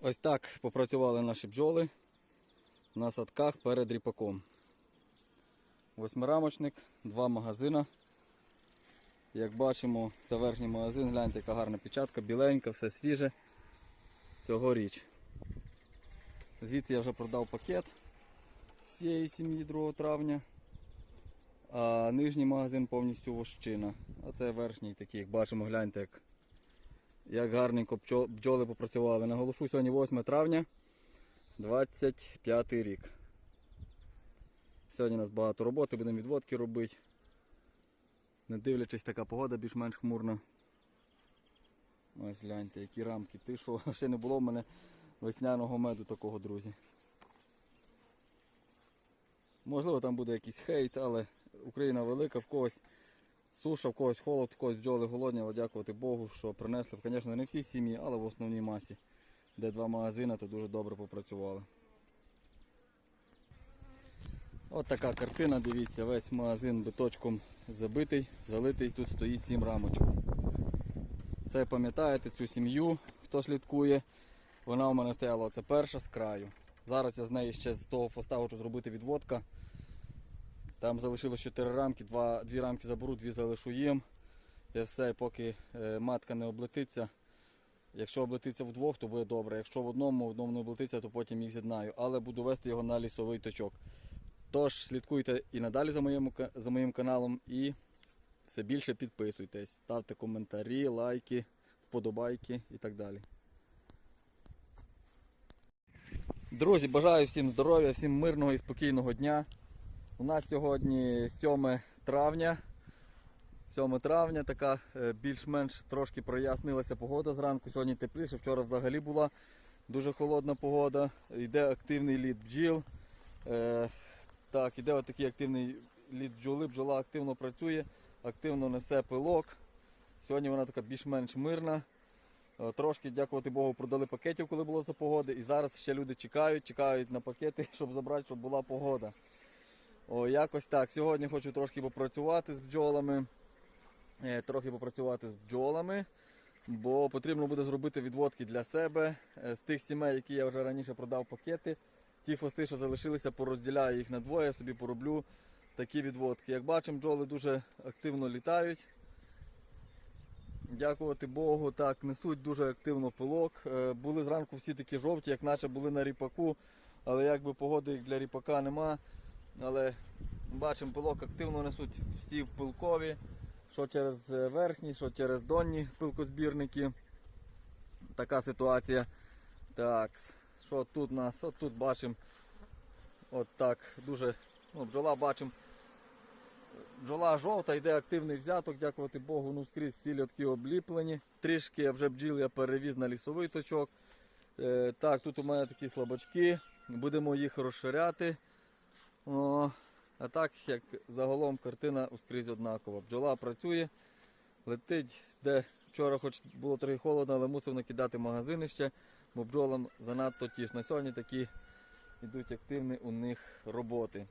Ось так попрацювали наші бджоли на садках перед ріпаком. Восьмирамочник, два магазина. Як бачимо, це верхній магазин, гляньте, яка гарна печатка, біленька, все свіже. Цьогоріч. Звідси я вже продав пакет з цієї сім'ї 2 травня. А нижній магазин повністю вощина. А це верхній такий, як бачимо, гляньте, як, як гарненько бджоли попрацювали. Наголошу, сьогодні 8 травня 25 рік. Сьогодні у нас багато роботи, будемо відводки робити. Не дивлячись, така погода більш-менш хмурна. Ось гляньте, які рамки. Ти що, ще не було в мене весняного меду такого, друзі. Можливо, там буде якийсь хейт, але Україна велика, в когось суша, в когось холод, в когось бджоли голодні, але дякувати Богу, що принесли. Звісно, не всі сім'ї, але в основній масі, де два магазини, то дуже добре попрацювали. От така картина, дивіться, весь магазин биточком забитий, залитий, тут стоїть 7 рамочок. Це пам'ятаєте цю сім'ю, хто слідкує. Вона у мене стояла це перша з краю. Зараз я з неї ще з того фоста хочу зробити відводка. Там залишилось 4 рамки, два, дві рамки заберу, дві залишу їм. І все, поки е, матка не облетиться. Якщо облетиться вдвох, то буде добре. Якщо в одному, в одному не облетиться, то потім їх з'єднаю. Але буду вести його на лісовий точок. Тож слідкуйте і надалі за моїм, за моїм каналом і все більше підписуйтесь. Ставте коментарі, лайки, вподобайки і так далі. Друзі, бажаю всім здоров'я, всім мирного і спокійного дня. У нас сьогодні 7 травня. 7 травня така е, більш-менш трошки прояснилася погода зранку. Сьогодні тепліше, вчора взагалі була дуже холодна погода. Йде активний лід бджіл. Е, так, іде отакий активний лід бджоли, бджола активно працює, активно несе пилок. Сьогодні вона така більш-менш мирна. Е, Трошки, дякувати Богу, продали пакетів, коли було за погоди. І зараз ще люди чекають, чекають на пакети, щоб забрати, щоб була погода. О, якось так. Сьогодні хочу трошки попрацювати з бджолами. Е, Трохи попрацювати з бджолами, бо потрібно буде зробити відводки для себе е, з тих сімей, які я вже раніше продав пакети. Ті фости, що залишилися, порозділяю їх на двоє, собі пороблю такі відводки. Як бачимо, бджоли дуже активно літають. Дякувати Богу, так, несуть дуже активно пилок. Е, Були зранку всі такі жовті, як наче були на ріпаку, але якби погоди для ріпака нема. Але бачимо, пилок активно несуть всі в пилкові, що через е, верхні, що через донні пилкозбірники. Така ситуація. Так, що тут у нас? От тут бачимо. От так, дуже ну, бджола бачимо. Бджола жовта, йде активний взяток, дякувати Богу, ну скрізь всі льотки обліплені. Трішки вже бджіл я перевіз на лісовий точок. Е, так, тут у мене такі слабачки, будемо їх розширяти. О, а так, як загалом картина скрізь однакова. Бджола працює, летить, де вчора хоч було трохи холодно, але мусив накидати магазини ще, бо бджолам занадто тісно. Сьогодні такі йдуть активні у них роботи.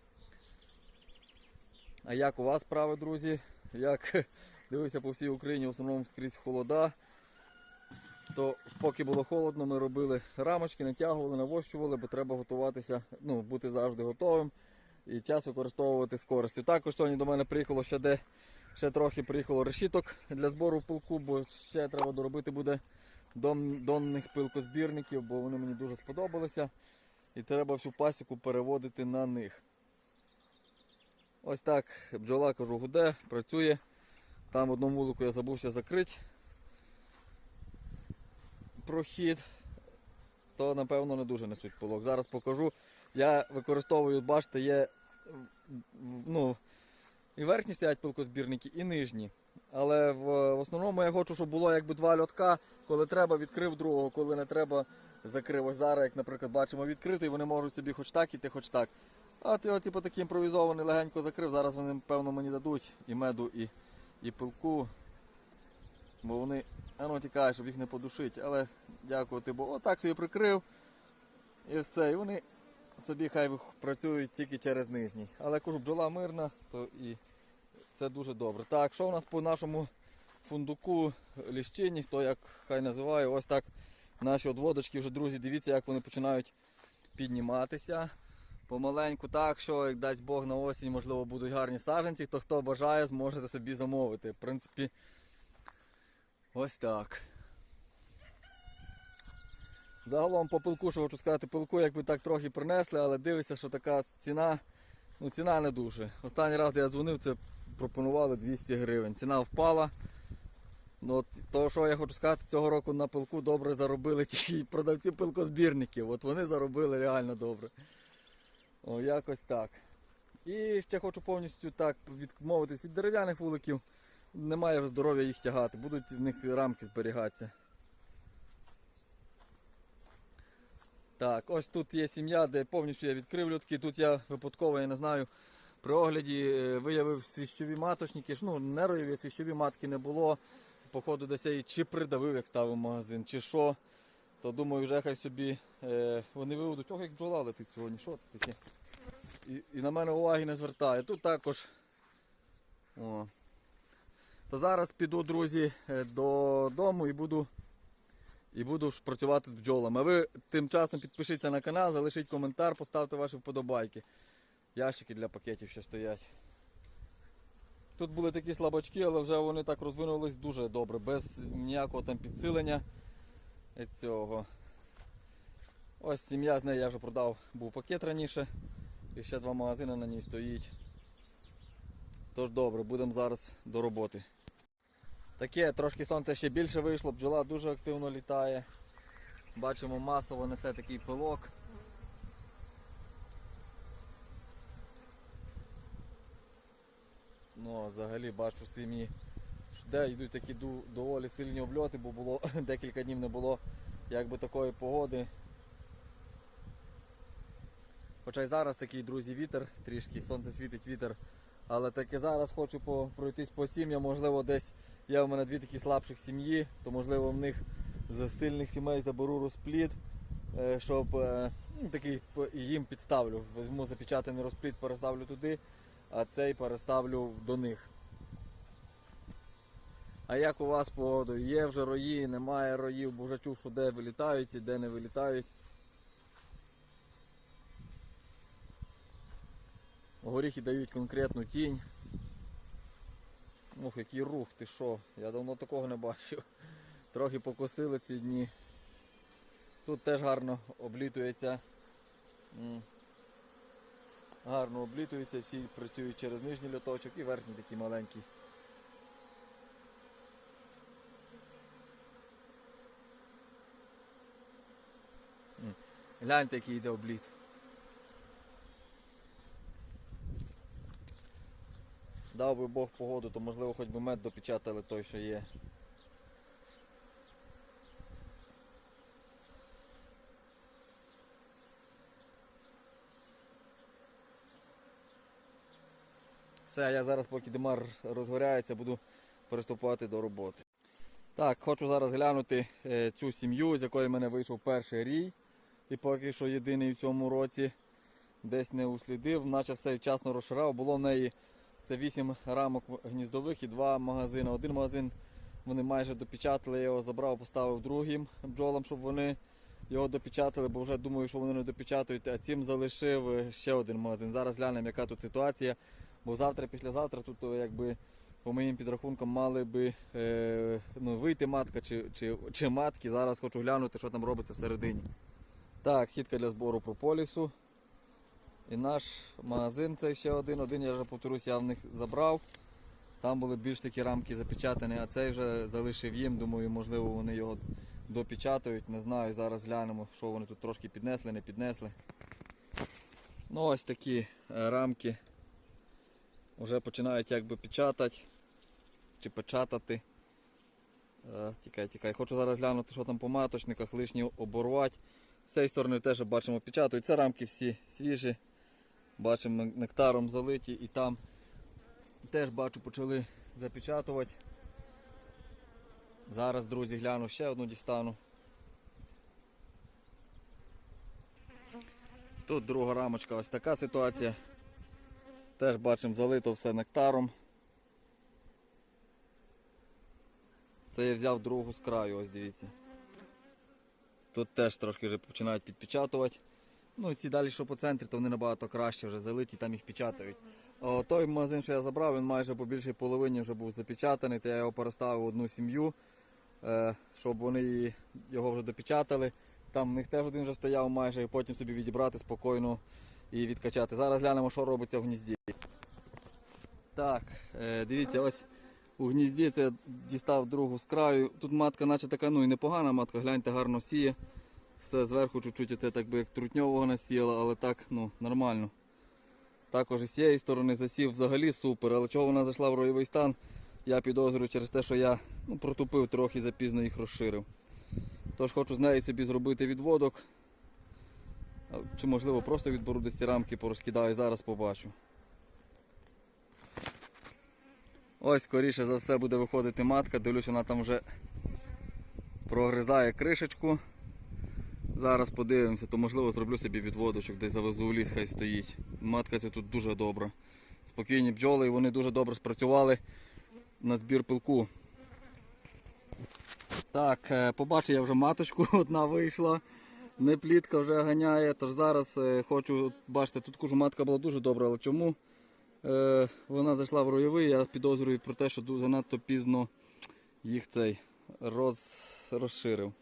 А як у вас справи, друзі? Як дивився по всій Україні, в основному скрізь холода. То поки було холодно, ми робили рамочки, натягували, навощували, бо треба готуватися, ну, бути завжди готовим і час використовувати з користю. Також сьогодні до мене приїхало ще де ще трохи приїхало решіток для збору пилку, бо ще треба доробити буде дон, донних пилкозбірників, бо вони мені дуже сподобалися. І треба всю пасіку переводити на них. Ось так бджола кажу гуде, працює. Там одну вулику я забувся закрити прохід, то напевно не дуже несуть пилок. Зараз покажу. Я використовую, бачите, є ну, і верхні стоять пилкозбірники, і нижні. Але в, в основному я хочу, щоб було якби два льотка, коли треба, відкрив другого, коли не треба, закрив. Ось зараз, як, наприклад, бачимо, відкритий, вони можуть собі хоч так іти, хоч так. А ти, типу, такий імпровізований легенько закрив. Зараз вони, певно, мені дадуть і меду, і, і пилку. Бо вони воно тікає, щоб їх не подушити. Але дякувати, бо отак собі прикрив. І все. І вони собі хай працюють тільки через нижній. Але кажу, бджола мирна, то і це дуже добре. Так, що у нас по нашому фундуку ліщині, хто як хай називає, ось так Наші одводочки вже, друзі, дивіться, як вони починають підніматися. Помаленьку так, що як дасть Бог на осінь, можливо, будуть гарні саджанці, то хто бажає, зможете собі замовити. В принципі, ось так. Загалом по пилку, що хочу сказати, пилку якби так трохи принесли, але дивишся, що така ціна, ну ціна не дуже. Останній раз де я дзвонив, це пропонували 200 гривень. Ціна впала. Ну, то, що я хочу сказати, цього року на пилку добре заробили ті продавці пилкозбірників. От вони заробили реально добре. О, якось так. І ще хочу повністю так відмовитись від дерев'яних вуликів. Немає здоров'я їх тягати, будуть в них рамки зберігатися. Так, ось тут є сім'я, де повністю я відкрив льотки. Тут я випадково, я не знаю, при огляді е, виявив свіщові маточники. Ну, не роєві, свіщові матки не було. Походу десь я її чи придавив, як ставив магазин, чи що. То думаю, вже хай собі е, вони виведуть. Ох, як бджола летить сьогодні. Що це таке? І, і на мене уваги не звертає. Тут також. О. То зараз піду, друзі, е, додому і буду і буду ж працювати з бджолами. А ви тим часом підпишіться на канал, залишіть коментар, поставте ваші вподобайки. Ящики для пакетів ще стоять. Тут були такі слабачки, але вже вони так розвинулись дуже добре, без ніякого там підсилення цього. Ось сім'я з нею я вже продав, був пакет раніше. І ще два магазини на ній стоїть. Тож добре, будемо зараз до роботи. Таке, трошки сонце ще більше вийшло, бджола дуже активно літає. Бачимо масово несе такий пилок. Ну, а взагалі бачу сім'ї, де йдуть такі доволі сильні обльоти, бо було декілька днів не було якби такої погоди. Хоча й зараз такий, друзі, вітер, трішки сонце світить вітер. Але таки зараз хочу пройтись по сім'ям, можливо, десь є в мене дві такі слабших сім'ї, то можливо в них з сильних сімей заберу розплід, е, щоб е, ну, такий їм підставлю. Візьму запечатаний розплід, переставлю туди, а цей переставлю до них. А як у вас з погодою? Є вже рої, немає роїв, бо вже чув, що де вилітають і де не вилітають. Горіхи дають конкретну тінь. Ох, який рух, ти що? Я давно такого не бачив. Трохи покосили ці дні. Тут теж гарно облітується. Гарно облітується, всі працюють через нижній льоточок і верхній такий маленький. Гляньте, який йде обліт. Дав би Бог погоду, то можливо хоч би мед допечатали той, що є. Все, я зараз, поки димар розгоряється, буду приступати до роботи. Так, хочу зараз глянути е, цю сім'ю, з якої в мене вийшов перший рій. І поки що єдиний в цьому році десь не услідив, наче все вчасно розширав. Було в неї це 8 рамок гніздових і 2 магазини. Один магазин вони майже допечатали, я його забрав, поставив другим бджолам, щоб вони його допечатали, бо вже думаю, що вони не допечатають, а цим залишив е, ще один магазин. Зараз глянемо, яка тут ситуація. Бо завтра, післязавтра тут е, якби по моїм підрахункам мали би е, ну, вийти матка чи, чи, чи матки. Зараз хочу глянути, що там робиться всередині. Так, сітка для збору прополісу. І наш магазин цей ще один. Один я вже повторюсь, я в них забрав. Там були більш такі рамки запечатані, а цей вже залишив їм. Думаю, можливо, вони його допечатають. Не знаю, зараз глянемо, що вони тут трошки піднесли, не піднесли. Ну ось такі е, рамки. Вже починають якби печатати чи печатати. Е, Тікай, тікай. Хочу зараз глянути, що там по маточниках, лишні оборвати. З цієї сторони теж бачимо печатають. Це рамки всі свіжі. Бачимо нектаром залиті і там теж бачу почали запечатувати. Зараз, друзі, гляну ще одну дістану. Тут друга рамочка, ось така ситуація. Теж бачимо залито все нектаром. Це я взяв другу з краю, ось дивіться. Тут теж трошки вже починають підпечатувати. Ну ці далі, що по центрі, то вони набагато краще вже залиті, там їх печатають. А той магазин, що я забрав, він майже по більшій половині вже був запечатаний, то я його переставив одну сім'ю, е, щоб вони його вже допечатали. Там в них теж один вже стояв майже, і потім собі відібрати спокійно і відкачати. Зараз глянемо, що робиться в гнізді. Так, е, дивіться, ось у гнізді це дістав другу з краю. Тут матка, наче така, ну і непогана матка, гляньте, гарно сіє. Все зверху чуть-чуть оце так би як трутньового насіяла, але так, ну, нормально. Також з цієї сторони засів взагалі супер, але чого вона зайшла в ройовий стан, я підозрюю через те, що я ну, протупив трохи запізно їх розширив. Тож хочу з неї собі зробити відводок. Чи можливо просто відберу десь ці рамки порозкидаю, зараз побачу. Ось скоріше за все буде виходити матка, дивлюсь, вона там вже прогризає кришечку. Зараз подивимося, то можливо зроблю собі відводочок, десь завезу в ліс, хай стоїть. Матка ця тут дуже добра. Спокійні бджоли, і вони дуже добре спрацювали на збір пилку. Так, е, побачив я вже маточку, одна вийшла. Не плітка вже ганяє, тож зараз е, хочу, бачите, тут кажу, матка була дуже добра, але чому? Е, вона зайшла в ройовий, я підозрюю про те, що занадто пізно їх цей роз, розширив.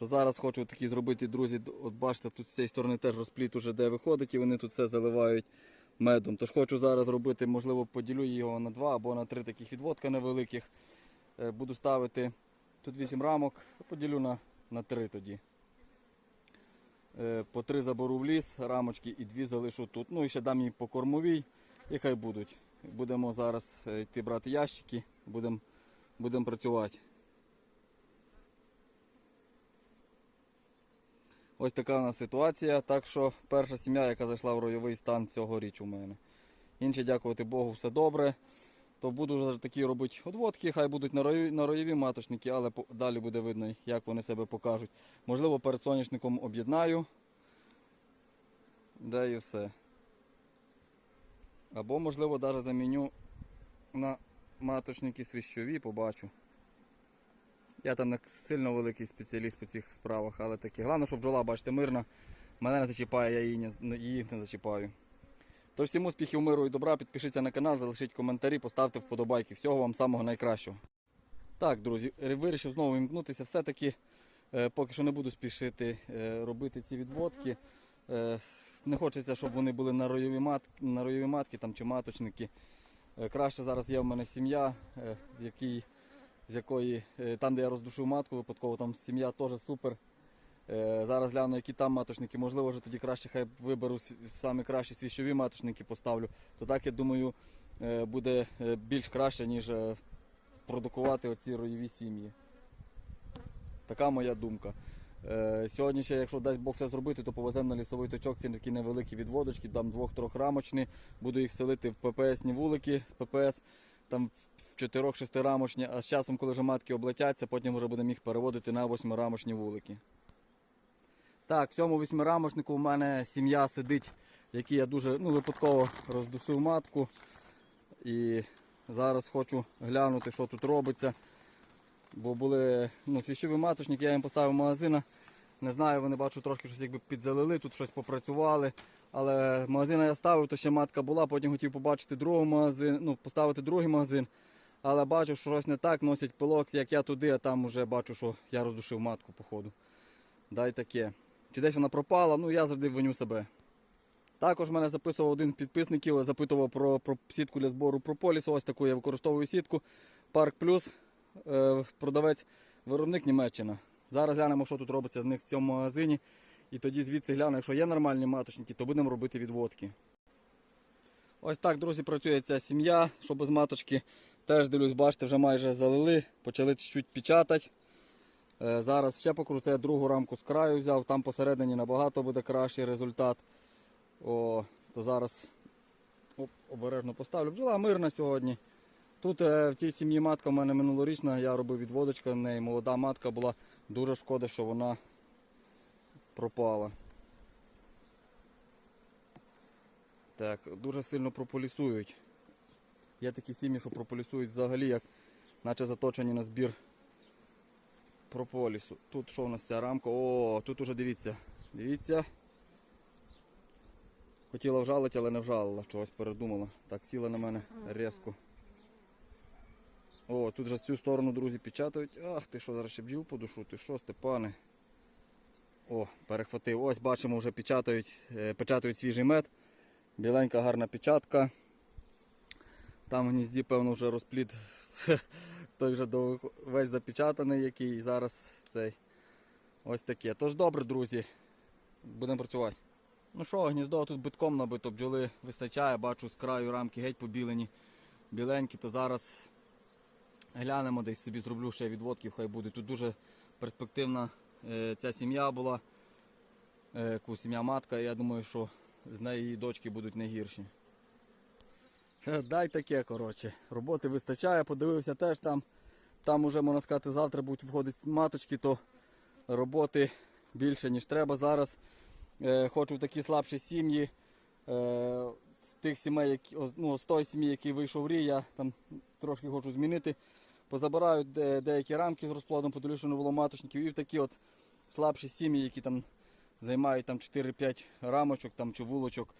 То зараз хочу такі зробити, друзі. От бачите, тут з цієї сторони теж розпліт уже де виходить, і вони тут все заливають медом. Тож хочу зараз робити, можливо, поділю його на два або на три таких відводка невеликих. Е, Буду ставити тут 8 рамок, поділю на, на 3 тоді. Е, По три заберу в ліс, рамочки і дві залишу тут. Ну і ще дам їм по кормовій, і хай будуть. Будемо зараз е, йти брати ящики, будемо будем працювати. Ось така у нас ситуація. Так що перша сім'я, яка зайшла в ройовий стан цьогоріч у мене. Інше, дякувати Богу, все добре. То буду вже такі робити одводки, хай будуть на, рою, на роєві маточники, але далі буде видно, як вони себе покажуть. Можливо, перед соняшником об'єднаю. Де і все. Або, можливо, навіть заміню на маточники свіщові, побачу. Я там не сильно великий спеціаліст по цих справах, але таке. Головне, щоб бджола, бачите, мирна. Мене не зачіпає, я її не, її не зачіпаю. Тож всім успіхів, миру і добра, підпишіться на канал, залишіть коментарі, поставте вподобайки. Всього вам самого найкращого. Так, друзі, вирішив знову вімкнутися. Все-таки е, поки що не буду спішити е, робити ці відводки. Е, не хочеться, щоб вони були на ройові, мат, на ройові матки там, чи маточники. Е, краще зараз є в мене сім'я, е, в якій, з якої, е, там, де я роздушив матку, випадково там сім'я теж супер. Е, Зараз гляну, які там маточники. Можливо, вже тоді краще хай виберу самі кращі свіщові маточники поставлю. То так, я думаю, е, буде більш краще, ніж продукувати оці роєві сім'ї. Така моя думка. Сьогодні ще, якщо дасть Бог все зробити, то повеземо на лісовий точок ці такі невеликі відводочки, там двох-трьох рамочні. Буду їх селити в ППСні вулики з ППС, там в 4-6 рамочні, а з часом, коли вже матки облетяться, потім вже будемо їх переводити на 8 рамочні вулики. Так, в цьому восьмирамочнику в мене сім'я сидить, який я дуже ну, випадково роздушив матку. І зараз хочу глянути, що тут робиться. Бо були ну, свіщові маточники, я їм поставив магазина. Не знаю, вони бачу трошки щось якби підзалили, тут щось попрацювали. Але магазина я ставив, то ще матка була, потім хотів побачити другий магазин, ну, поставити другий магазин. Але бачу, що щось не так, носять пилок, як я туди, а там вже бачу, що я роздушив матку, походу. Дай таке. Чи десь вона пропала, ну я завжди виню себе. Також мене записував один з підписників, запитував про, про сітку для збору прополісу. Ось таку я використовую сітку. Парк Плюс, е, продавець, виробник Німеччина. Зараз глянемо, що тут робиться з них в цьому магазині. І тоді звідси гляну, якщо є нормальні маточники, то будемо робити відводки. Ось так, друзі, працює ця сім'я, що без маточки. Теж дивлюсь, бачите, вже майже залили, почали чуть-чуть печатати. Е, Зараз ще покрутив, другу рамку з краю взяв, там посередині набагато буде кращий результат. О, то зараз оп, обережно поставлю. Бджола мирна сьогодні. Тут е, в цій сім'ї матка в мене минулорічна, я робив відводочка, в неї молода матка була. Дуже шкода, що вона пропала. Так, дуже сильно прополісують. Є такі сім'ї, що прополісують взагалі, як наче заточені на збір прополісу. Тут що у нас ця рамка? О, тут уже дивіться. Дивіться. Хотіла вжалити, але не вжалила, чогось передумала. Так, сіла на мене різко. О, тут же цю сторону, друзі, печатають. Ах, ти що, зараз ще бджіл подушу? Ти що, Степане? О, перехватив. Ось бачимо, вже печатають, е, печатають свіжий мед. Біленька гарна печатка. Там гнізді, певно, вже розпліт. Той вже весь запечатаний, який зараз цей. Ось таке. Тож добре, друзі. Будемо працювати. Ну що, гніздо тут битком набито, бджоли вистачає, бачу з краю рамки геть побілені, біленькі, то зараз глянемо десь собі зроблю ще відводків, хай буде. Тут дуже перспективна е, ця сім'я була, е, сім'я матка, я думаю, що з неї дочки будуть не гірші. Дай таке, коротше. Роботи вистачає, подивився теж там. Там уже, можна сказати, завтра будуть входити маточки, то роботи більше, ніж треба. Зараз е, хочу в такі слабші сім'ї. Е, з тих сімей, які, ну, з тої сім'ї, який вийшов рій, я там трошки хочу змінити. Позабираю де, деякі рамки з розплодом, подивлюся, що не було маточників. І в такі от слабші сім'ї, які там займають там 4-5 рамочок там, чи вулочок.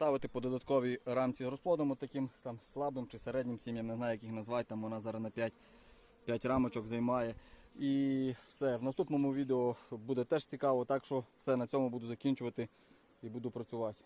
Ставити по додатковій рамці з розплодом, таким там слабим чи середнім сім'ям, не знаю, як їх назвати, там вона зараз на 5, 5 рамочок займає. І все, в наступному відео буде теж цікаво, так що все на цьому буду закінчувати і буду працювати.